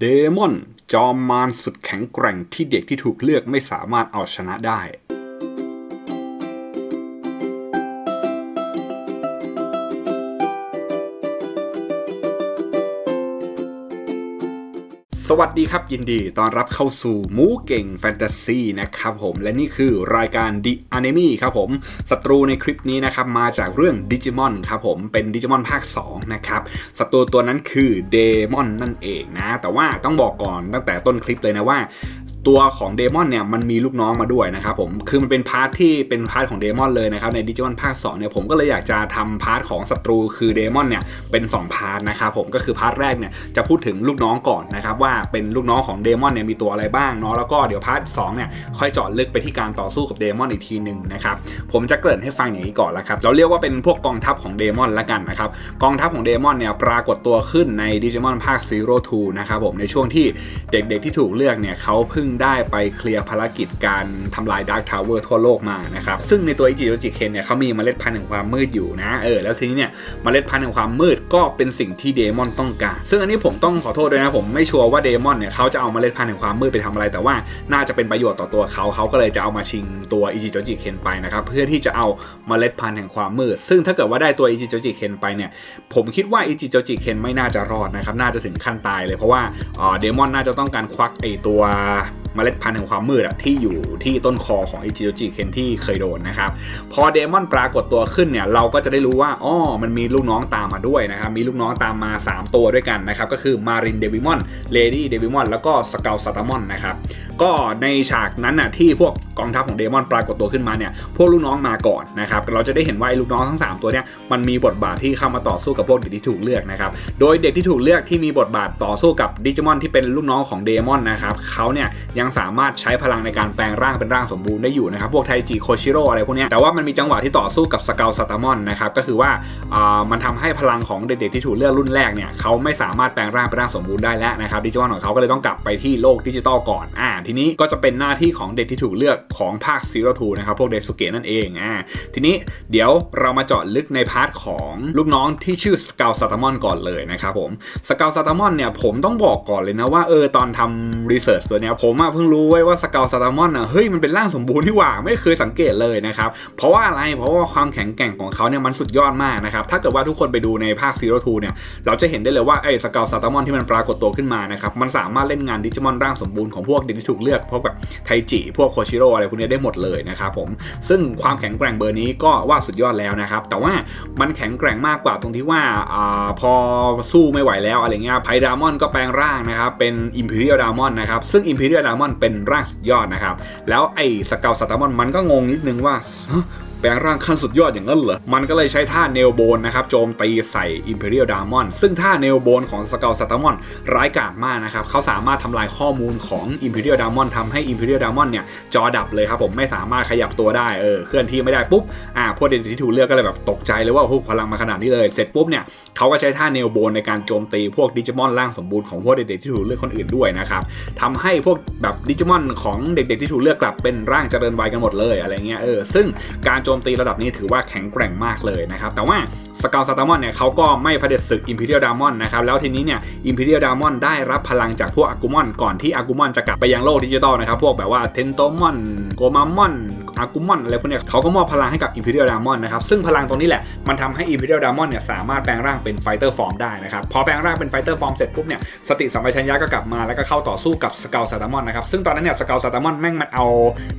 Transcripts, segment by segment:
เดมอนจอมมารสุดแข็งแกร่งที่เด็กที่ถูกเลือกไม่สามารถเอาชนะได้ วัสดีครับ ยินดีต้อนรับเข้าสู่หมูเก่งแฟนตาซีนะครับผมและนี่คือรายการ The Enemy ครับผมศัตรูในคลิปนี้นะครับมาจากเรื่องดิจิมอนครับผมเป็นดิจิมอนภาค 2 นะครับศัตรูตัวนั้นคือเดมอนนั่นเองนะ แต่ว่าต้องบอกก่อนตั้งแต่ต้นคลิปเลยนะว่า ตัวของเดมอนเนี่ยมันมีลูกน้องมาด้วยนะครับผมคือมันเป็นพาร์ทที่เป็นพาร์ทของเดมอนเลยนะครับในดิจิมอนภาค2เนี่ยผมก็เลยอยากจะทำพาร์ทของศัตรูคือเดมอนเนี่ยเป็น 2 พาร์ทนะครับผมก็คือพาร์ทแรกเนี่ยจะพูดถึงลูกน้องก่อนนะครับว่าเป็นลูกน้องของเดมอนเนี่ยมีตัวอะไรบ้างเนาะแล้วก็เดี๋ยวพาร์ทสองเนี่ยค่อยเจาะลึกไปที่การต่อสู้กับเดมอนอีกทีหนึ่งนะครับผมจะเกริ่นให้ฟังอย่างนี้ก่อนละครับเราเรียกว่าเป็นพวกกองทัพของเดมอนละกันนะครับกองทัพของเดมอนเนี่ยปรากฏตัวขึ้นในดิจิมอนภาค Zero Two นะครับผมในช่วงที่เด็กๆที่ถูกเลือกเนี่ยเขาเพิ่งได้ไปเคลียร์ภารกิจการทำลายดาร์ t ทาวเวอร์ทั่วโลกมานะครับซึ่งในตัวอิจิโรจิเคนเนี่ยเขามีเมล็ดพันธุ์แห่งความมืดอยู่นะเออแล้วทีนี้เนี่ยเมล็ดพันธุ์แห่งความมืดก็เป็นสิ่งที่เดมอนต้องการ ซึ่งอันนี้ผมต้องขอโทษด้วยนะผมไม่ชัวร์ว่าเดมอนเนี่ยเขาจะเอาเมล็ดพันธุ์แห่งความมืดไปทำอะไร แต่ว่าน่าจะเป็นประโยชน์ต่อตัวเขาเขาก็เลยจะเอามาชิงตัวอิจิโรจิเคนไปนะครับเพื่อที่จะเอาเมล็ดพันธุ์แห่งความมืด ซึ่งถ้าเกิดว่าได้ตัวอิจิโรจิเคนไปเนี่ยผมคิดว่าอิจิโรจิเคนไม่น่าจะรอดนะครับน่าจะถึงขั้นตายเลยเพราะว่าเดมอนน่าจะต้องการควักไอตัว เมล็ดพันธุ์แห่งความมืดอะที่อยู่ที่ต้นคอของอิจิโรจิเคนที่เคยโดนนะครับ พอเดมอนปรากฏตัวขึ้นเนี่ยเราก็จะได้รู้ว่าอ๋อมันมีลูกน้องตามมาด้วยนะครับ มีลูกน้องตามมา 3 ตัวด้วยกันนะครับ ก็คือมารินเดวิมอนเลดี้เดวิมอนแล้วก็สเกลสตามอนนะครับ ก็ในฉากนั้นน่ะที่พวก กองทัพของเดมอนปรากฏตัวขึ้นมาเนี่ยพวกลูกน้องมาก่อนนะครับเราจะได้เห็นว่าไอ้ลูกน้องทั้ง 3 ตัวเนี่ยมันมีบทบาทที่เข้ามาต่อสู้กับพวกเด็กที่ถูกเลือกนะครับโดยเด็กที่ถูกเลือกที่มีบทบาทต่อสู้กับดิจิมอนที่เป็นลูกน้องของเดมอนนะครับเขาเนี่ยยังสามารถใช้พลังในการแปลงร่างเป็นร่างสมบูรณ์ได้อยู่นะครับพวกไทจิโคชิโร่อะไรพวกนี้แต่ว่ามันมีจังหวะที่ต่อสู้กับสเกลสตามอนนะครับก็คือว่ามันทำให้พลังของเด็กๆที่ถูกเลือกรุ่นแรกเนี่ยเขาไม่สามารถแปลงร่างเป็นร่างสมบูรณ์ได้แล้วนะครับดิจิมอนของเขาก็เลยต้องกลับไปที่โลกดิจิตอลก่อนอ่าทีนี้ก็จะเป็นหน้าที่ของเด็กที่ถูกเลือกของภาคซีโรทูนะครับพวกเดสุเกะนั่นเองอ่าทีนี้เดี๋ยวเรามาเจาะลึกในพาร์ทของลูกน้องที่ชื่อสเกลสตามอนก่อนเลยนะครับผมสเกลสตามอนเนี่ยผมต้องบอกก่อนเลยนะว่าเออตอนทำรีเสิร์ชตัวเนี้ยผมเพิ่งรู้ไว้ว่าสเกลสตามอนอะเฮ้ยมันเป็นร่างสมบูรณ์ที่ว่าไม่เคยสังเกตเลยนะครับเพราะว่าอะไรเพราะว่าความแข็งแกร่งของเขาเนี่ยมันสุดยอดมากนะครับถ้าเกิดว่าทุกคนไปดูในภาคซีโรทูเนี่ยเราจะเห็นได้เลยว่าไอ้สเกลสตามอนที่มันปรากฏตัวขึ้นมานะครับมันสามารถเล่นงานดิจิมอนร่างสมบูรณ์ของพวกเด็กที่ถูกเลือกพวกแบบไทจิพวกโคชิโร่อะไรพวกนี้ได้หมดเลยนะครับผมซึ่งความแข็งแกร่งเบอร์นี้ก็ว่าสุดยอดแล้วนะครับ แต่ว่ามันแข็งแกร่งมากกว่าตรงที่ว่าอพอสู้ไม่ไหวแล้วอะไรเงี้ยไพดามอนก็แปลงร่างนะครับ เป็นอิมพีเรียลดามอนนะครับ ซึ่งอิมพีเรียลดามอนเป็นร่างสุดยอดนะครับ แล้วไอ้สเกลสตามอนมันก็งงนิดนึงว่า แปลงร่างขั้นสุดยอดอย่างนั้นเหรอ มันก็เลยใช้ท่าเนลโบนนะครับโจมตีใส่ Imperial Diamond ซึ่งท่าเนลโบนของสเกลสตามอนร้ายกาจมากนะครับเขาสามารถทำลายข้อมูลของ Imperial Diamond ทำให้ Imperial Diamond เนี่ยจอดับเลยครับผมไม่สามารถขยับตัวได้เออเคลื่อนที่ไม่ได้ปุ๊บอ่าพวกเด็กที่ถูกเลือกก็เลยแบบตกใจเลยว่าโอ้พลังมาขนาดนี้เลยเสร็จปุ๊บเนี่ยเขาก็ใช้ท่าเนลโบนในการโจมตีพวกดิจิมอนร่างสมบูรณ์ของพวกเด็กๆที่ถูกเลือกคนอื่นด้วยนะครับทำให้พวกแบบดิจิมอนของเด็กๆที่ถูกเลือกกลับเป็นร่างเจริญวัยกันหมดเลยอะไรเงี้ยเออซึ่งการโจมตีระดับนี้ถือว่าแข็งแกร่งมากเลยนะครับ แต่ว่าสกาลสตามอนเนี่ยเขาก็ไม่เผด็จศึกอิมพีเรียลดามอนนะครับ แล้วทีนี้เนี่ยอิมพีเรียลดามอนได้รับพลังจากพวกอากูมอนก่อนที่อากูมอนจะกลับไปยังโลกดิจิตอลนะครับ พวกแบบว่าเทนโตมอนโกมามอนอากูมอนอะไรพวกเนี้ยเขาก็มอบพลังให้กับอิมพีเรียลดามอนนะครับ ซึ่งพลังตรงนี้แหละมันทำให้อิมพีเรียลดามอนเนี่ยสามารถแปลงร่างเป็นไฟเตอร์ฟอร์มได้นะครับ พอแปลงร่างเป็นไฟเตอร์ฟอร์มเสร็จปุ๊บเนี่ยสติสัมปชัญญะก็กลับมาแล้วก็เข้าต่อสู้กับสกาลสตามอนนะครับซึ่งตอนนั้นเนี่ยสกาลสตามอนแม่งมันเอา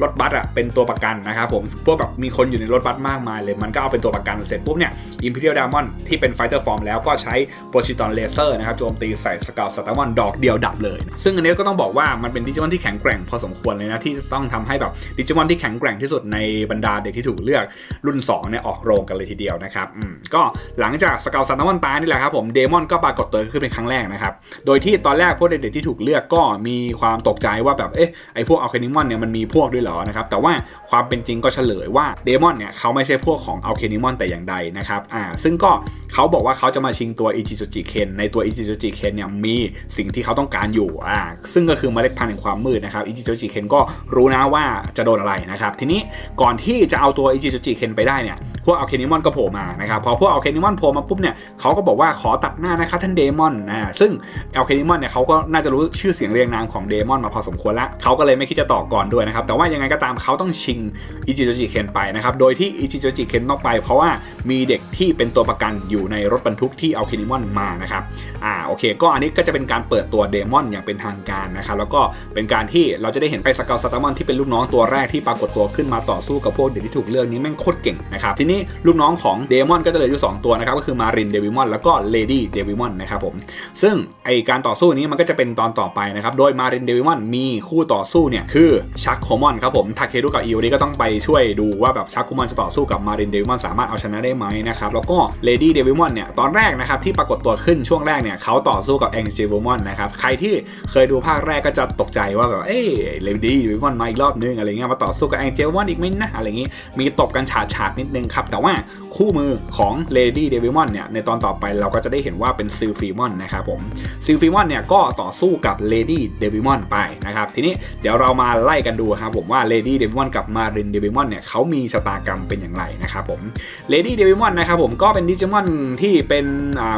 รถบัสอะเป็นตัวประกันนะครับผมพวกแบบมีคนอยในรถบัสมากมายเลย มันก็เอาเป็นตัวประกันเสร็จปุ๊บเนี่ยอิมพีเรียลดามอนที่เป็นไฟเตอร์ฟอร์มแล้วก็ใช้โปรชิตอนเลเซอร์นะครับโจมตีใส่สกาลสตามอนดอกเดียวดับเลย ซึ่งอันนี้ก็ต้องบอกว่ามันเป็นดิจิมอนที่แข็งแกร่งพอสมควรเลยนะที่ต้องทำให้แบบดิจิมอนที่แข็งแกร่งที่สุดในบรรดาเด็กที่ถูกเลือกรุ่น2เนี่ยออกโรงกันเลยทีเดียวนะครับก็หลังจากสกาลสตามอนตายนี่แหละครับผมเดมอนก็ปรากฏตัวขึ้นเป็นครั้งแรกนะครับโดยที่ตอนแรกพวกเด็กๆที่ถูกเลือกก็มีความตกใจว่าแบบเอ๊ะไอพวกอัลเคนิมอนเนี่ยมันมีพวกด้วยเหรอนะครับแต่ว่าความเป็นจริงก็เฉลยว่าเดมอนเนี่ยเขาไม่ใช่พวกของอัลเคนิมอนแต่อย่างใดนะครับอ่าซึ่งก็เขาบอกว่าเขาจะมาชิงตัวอิจิโจจิเคนในตัวอิจิโจจิเคนเนี่ยมีสิ่งที่เขาต้องการอยู่อ่าซึ่งก็คือเมล็ดพันธุ์แห่งความมืดนะครับอิจิโจจิเคนก็รู้นะว่าจะโดนอะไรนะครับทีนี้ก่อนที่จะเอาตัวอิจิโจจิเคนไปได้เนี่ยพวกอัลเคนิมอนก็โผล่มานะครับพอพวกอัลเคนิมอนโผล่มาปุ๊บเนี่ยเขาก็บอกว่าขอตัดหน้านะครับท่านเดมอนนะซึ่งอัลเคนิมอนเนี่ยเขาก็น่าจะรู้ชื่อเสียงเรียงนามของเดมอนมาพอสมควรแล้วเขาก็เลยไม่คิดจะต่อก่อนด้วยนะครับแต่ว่ายังไงก็ตามเขาต้องชิงอิจิโจจิเคนไปนะครับโดยที่อิจิโจจิเคนต้องไป เพราะว่ามีเด็กที่เป็นตัวประกันอยู่ในรถบรรทุกที่เอัลเคนิมอนมานะครับอ่าโอเค ก็อันนี้ก็จะเป็นการเปิดตัวเดมอนอย่างเป็นทางการนะครับแล้วก็เป็นการที่เราจะได้เห็นไปสกาลสตามอนที่เป็นลูกน้องตัวแรกที่ปรากฏตัวขึ้นมาต่อสู้กับพวกเด็กที่ถูกเลือกนี้แม่งโคตรเก่งนะครับทีนี้ลูกน้องของเดมอนก็จะเหลืออยู่2ตัวนะครับก็คือมารินเดวิมอนแล้วก็เลดี้เดวิมอนนะครับผมซึ่งไอการต่อสู้นี้มันก็จะเป็นตอนต่อไปนะครับโดยมารินเดวิมอนมีคู่ต่อสู้เนี่ยคือชักโคมอนครับผมทาเครุกับอิโอริก็ต้องไปช่วยดูว่าแบบชักคมอนจะต่อสู้กับมารินเดวิมอนสามารถเอาชนะได้ไหมนะครับแล้วก็เลดี้เดวิมอนเนี่ยตอนแรกนะครับที่ปรากฏตัวขึ้นช่วงแรกเนี่ยเขาต่อสู้กับแองเจลมอนนะครับใครที่เคยดูภาคแรกก็จะตกใจว่าแบบเอ้เลดี้เดวิมอนมาอีกรอบนึงอะไรเงี้ยมาต่อสู้กับแองเจลมอนอีกไหมนะอะไรเงี้มีตบกันฉาดฉาดนิดนึงครับแต่ว่าคู่มือของเลดี้เดวิมอนเนี่ยในตอนต่อไปเราก็จะได้เห็นว่าเป็นซิลฟีมอนนะครับผมซิลฟีมอนเนี่ยก็ต่อสู้กับเลดี้เดวิมอนไปนะครับทีนี้เดี๋ยวเรามาไล่กันดูครับผมว่าเลดี้เดวิมอนกับมารินเดวิมอนเนี่ยเขามีชะตากรรมเป็นอย่างไรนะครับผมเลดี้เดวิมอนนะครับผมก็เป็นดิจิมอนที่เป็น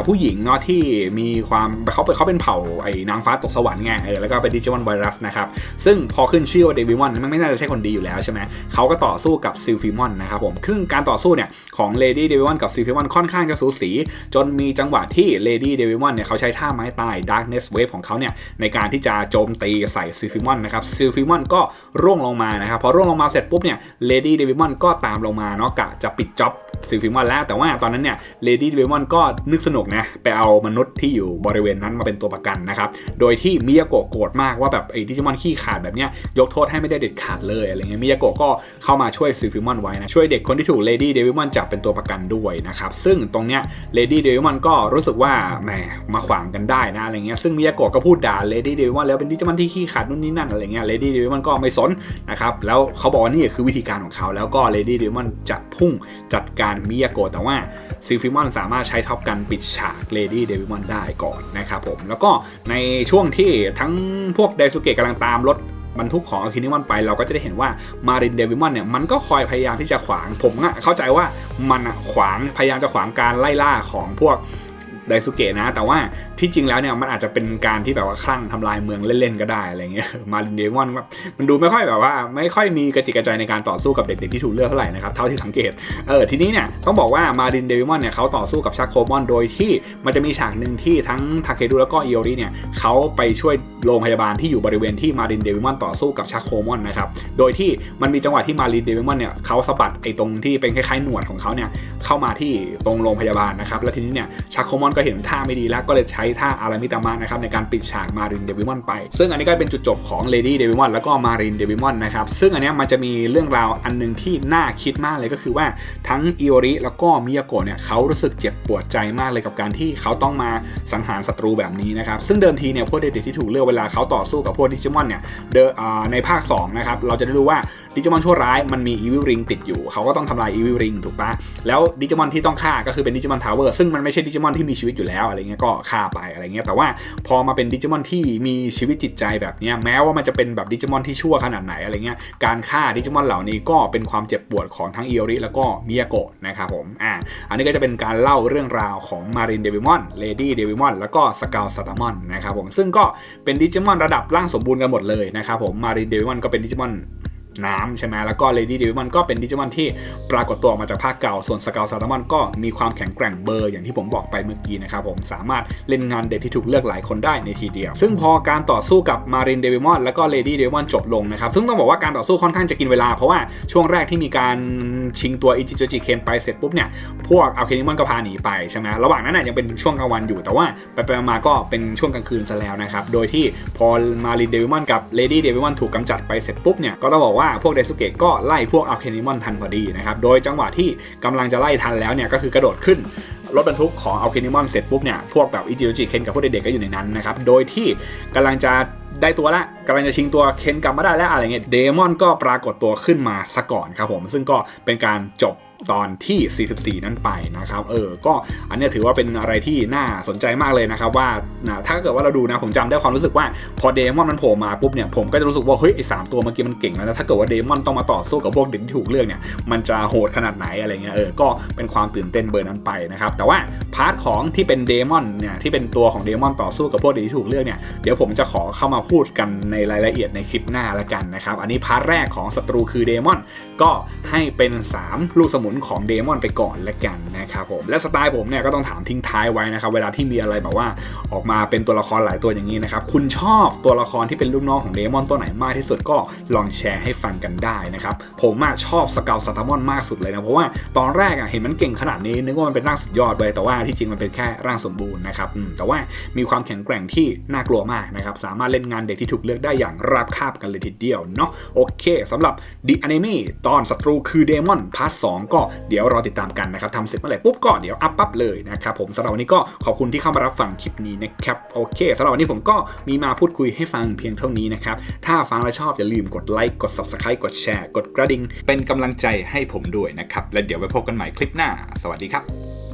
ผู้หญิงเนาะที่มีความเขาเขาเป็นเผ่าไอ้นางฟ้าตกสวรรค์ไงเออแล้วก็เป็นดิจิมอนไวรัสนะครับซึ่งพอขึ้นชื่อว่าเดวิมอนมันไม่น่าจะใช่คนดีอยู่แล้วใช่ไหมเขาก็ต่อสู้กับซิลฟีมอนนะครับผมซึ่งการต่อสู้เนี่ยของเลดี้เดวิมอนกับซิลฟีมอนค่อนข้างจะสูสี จนมีจังหวะที่เลดี้เดวิมอนเนี่ยเขาใช้ท่าไม้ตาย Darkness Wave ของเขาเนี่ยในการที่จะโจมตีใส่ซิลฟิมอนนะครับซิลฟิมอนก็ร่วงลงมานะครับพอร่วงลงมาเสร็จปุ๊บเนี่ยเลดี้เดวิมอนก็ตามลงมาเนาะกะจะปิดจ็อบซิลฟิมอนแล้วแต่ว่าตอนนั้นเนี่ยเลดี้เดวิมอนก็นึกสนุกนะไปเอามนุษย์ที่อยู่บริเวณนั้นมาเป็นตัวประกันนะครับ โดยที่มิยาโกะโกรธมากว่าแบบไอ้ดิจิมอนขี้ขาดแบบเนี้ยยกโทษให้ไม่ได้เด็ดขาดเลยอะไรเงี้ยมิยาโกะก็เข้ามาช่วยซิลฟิมอนไว้นะ ช่วยเด็กคนที่ถูกเลดี้เดวิมอนจับเป็นตัวประกันด้วยนะครับ ซึ่งตรงเนี้ยเลดี้เดวิมอนก็รู้สึกว่าแหมมาขวางกันได้นะอะไรเงี้ยซึ่งมิยาโกะก็พูดด่าเลดี้เดวิมอนแล้วเป็นดิจิมอนที่ขี้ขาดนู่นนี่นั่นอะไรเงี้ยเลดี้เดวิมอนก็ไม่สนนะครับแล้วเขาบอกว่านี่คือวิธีการของเขาแล้วก็เลดี้เดวิมอนจะพุ่งจัดการมิยาโกะแต่ว่าซิลฟิมอนสามารถใช้ท็อปกันปิดฉากเลดี้เดวิมอนได้ก่อนนะครับผมแล้วก็ในช่วงที่ทั้งพวกไดซุเกะกำลังตามรถบรรทุกของอคินิมอนไปเราก็จะได้เห็นว่ามารินเดวิมอนเนี่ยมันก็คอยพยายามที่จะขวางผมอะเข้าใจว่ามันขวางพยายามจะขวางการไล่ล่าของพวก ไดซุเกะนะ แต่ว่าที่จริงแล้วเนี่ยมันอาจจะเป็นการที่แบบว่าคลั่งทำลายเมืองเล่นๆก็ได้อะไรเงี้ยมารินเดมอนมันดูไม่ค่อยแบบว่า ไม่ค่อยมีกระจิกกระใจในการต่อสู้กับเด็กๆที่ถูกเลือกเท่าไหร่นะครับเท่าที่สังเกตเออทีนี้เนี่ยต้องบอกว่ามารินเดวิมอนเนี่ยเขาต่อสู้กับชักโคมอนโดยที่มันจะมีฉากหนึ่งที่ทั้งทาเคดูแล้วก็อิโอริเนี่ยเขาไปช่วยโรงพยาบาลที่อยู่บริเวณที่มารินเดวิมอนต่อสู้กับชักโคมอนนะครับโดยที่มันมีจังหวะที่มารินเดวิมอนเนี่ยเขาสะบัดไอ้ตรงที่เป็นคล้ายๆหนวดของเขาเนี่ยเข้ามาที่ตรงโรงพยาบาลนะครับแล้วทีนี้เนี่ยชักโคมอนก็เห็นท่าไม่ดีแล้วก็เลยใช้ท่าอารามิตามะนะครับในการปิดฉากมารินเดวิมอนไป ซึ่งอันนี้ก็เป็นจุดจบของเลดี้เดวิมอนแล้วก็มารินเดวิมอนนะครับซึ่งอันนี้มันจะมีเรื่องราวอันนึงที่น่าคิดมากเลยก็คือว่าทั้งอิโอริแล้วก็มิยาโกะเนี่ยเขารู้สึกเจ็บปวดใจมากเลยกับการที่เขาต้องมาสังหารศัตรูแบบนี้นะครับซึ่งเดิมทีเนี่ยพวกเด็กๆที่ถูกเลือกเวลาเขาต่อสู้กับพวกดิจิมอนเนี่ยในภาค2นะครับเราจะได้รู้ว่าดิจิมอนชั่วร้ายมันมีอีวิลริงติดอยู่ เขาก็ต้องทำลายอีวิลริงถูกปะแล้วดิจิมอนที่ต้องฆ่าก็คือเป็นดิจิมอนทาวเวอร์ซึ่งมันไม่ใช่ดิจิมอนที่มีชีวิตอยู่แล้วอะไรเงี้ยก็ฆ่าไปอะไรเงี้ยแต่ว่าพอมาเป็นดิจิมอนที่มีชีวิตจิตใจแบบนี้แม้ว่ามันจะเป็นแบบดิจิมอนที่ชั่วขนาดไหนอะไรเงี้ยการฆ่าดิจิมอนเหล่านี้ก็เป็นความเจ็บปวดของทั้งอิโอริแล้วก็มิยาโกะนะครับผมอ่าอันนี้ก็จะเป็นการเล่าเรื่องราวของมารินเดวิมอนเลดี้เดวิมอนแล้วก็สกาลสตามอนนะครับผมซึ่งก็เป็นดิจิมอนระดับร่างสมบูรณ์กันหมดเลยนะครับผมมารินเดวิมอนก็เป็นดิจิมอน น้ำใช่ไหมแล้วก็ Lady d e v i m o n ก็เป็นดิจิมอนที่ปรากฏตัวออกมาจากภาคเก่า ส่วนสกาวซาตามอนก็มีความแข็งแกร่งเบอร์ อย่างที่ผมบอกไปเมื่อกี้นะครับผมสามารถเล่นงานเด็กที่ถูกเลือกหลายคนได้ในทีเดียว ซึ่งพอการต่อสู้กับมารินเดวิมอนแล้วก็เลดี้เดวิมอนจบลงนะครับซึ่งต้องบอกว่าการต่อสู้ค่อนข้างจะกินเวลา เพราะว่าช่วงแรกที่มีการชิงตัวอิจิโจจิเคนไปเสร็จปุ๊บเนี่ยพวกอัลเคนิมอนก็พาหนีไปใช่ไหมระหว่างนั้นน่ยยังเป็นช่วงกลางวันอยู่แต่ว่าไปไปมาก็เป็นช่วงกลางคืนซะแล้วนะครับโดยที่พอมารินเดวิมอนกับเลดี้เดวิมอนถูกกำจัดไปเสร็จปุ๊บเนี่ยก็ต้องบอกว่าว่าพวกเดซุเกะก็ไล่พวกอัลเคนิมอนทันพอดีนะครับ โดยจังหวะที่กำลังจะไล่ทันแล้วเนี่ยก็คือกระโดดขึ้นรถบรรทุกของอัลเคนิมอนเสร็จปุ๊บเนี่ยพวกแบบอิจิโอจิเคนกับพวกเด็กๆก็อยู่ในนั้นนะครับ โดยที่กำลังจะได้ตัวละกำลังจะชิงตัวเคนกลับมาได้แล้วอะไรเงี้ยเดมอนก็ปรากฏตัวขึ้นมาซะก่อนครับผม ซึ่งก็เป็นการจบ ตอนที่ 44 นั้นไปนะครับเออก็อันนี้ถือว่าเป็นอะไรที่น่าสนใจมากเลยนะครับว่านะถ้าเกิดว่าเราดูนะผมจำได้ความรู้สึกว่าพอเดมอนมันโผล่มาปุ๊บเนี่ยผมก็จะรู้สึกว่าเฮ้ยไอ้สามตัวเมื่อกี้มันเก่งแล้วนะถ้าเกิดว่าเดมอนต้องมาต่อสู้กับพวกเด็กที่ถูกเลือกเนี่ยมันจะโหดขนาดไหนอะไรเงี้ยเออก็เป็นความตื่นเต้นเบอร์นั้นไปนะครับแต่ว่าพาร์ทของที่เป็นเดมอนเนี่ยที่เป็นตัวของเดมอนต่อสู้กับพวกเด็กที่ถูกเลือกเนี่ยเดี๋ยวผมจะขอเข้ามาพูดกันในรายละเอียดในคลิปหน้าละกันนะครับอันนี้พาร์ทแรกของศัตรูคือเดมอนก็ให้เป็น 3 ลูกสมุนของเดมอนไปก่อนละกันนะครับผมและสไตล์ผมเนี่ยก็ต้องถามทิ้งท้ายไว้นะครับเวลาที่มีอะไรแบบว่าออกมาเป็นตัวละครหลายตัวอย่างนี้นะครับคุณชอบตัวละครที่เป็นลูกน้องของเดมอนตัวไหนมากที่สุดก็ลองแชร์ให้ฟังกันได้นะครับผมอะชอบสเกลสตามอนมากสุดเลยนะเพราะว่าตอนแรกอะเห็นมันเก่งขนาดนี้นึกว่ามันเป็นร่างสุดยอดเลยแต่ว่าที่จริงมันเป็นแค่ร่างสมบูรณ์นะครับแต่ว่ามีความแข็งแกร่งที่น่ากลัวมากนะครับสามารถเล่นงานเด็กที่ถูกเลือกได้อย่างราบคาบกันเลยทีเดียวเนาะโอเคสำหรับ The Anime ตอนศัตรูคือเดมอนพาร์ทสก็เดี๋ยวรอติดตามกันนะครับทำเสร็จเมื่อไหร่ปุ๊บก็เดี๋ยวอัพปั๊บเลยนะครับผมสำหรับวันนี้ก็ขอบคุณที่เข้ามารับฟังคลิปนี้นะครับโอเคสำหรับวันนี้ผมก็มีมาพูดคุยให้ฟังเพียงเท่านี้นะครับถ้าฟังแล้วชอบอย่าลืมกดไลค์กด Subscribe กดแชร์กดกระดิ่งเป็นกำลังใจให้ผมด้วยนะครับและเดี๋ยวไว้พบกันใหม่คลิปหน้า สวัสดีครับ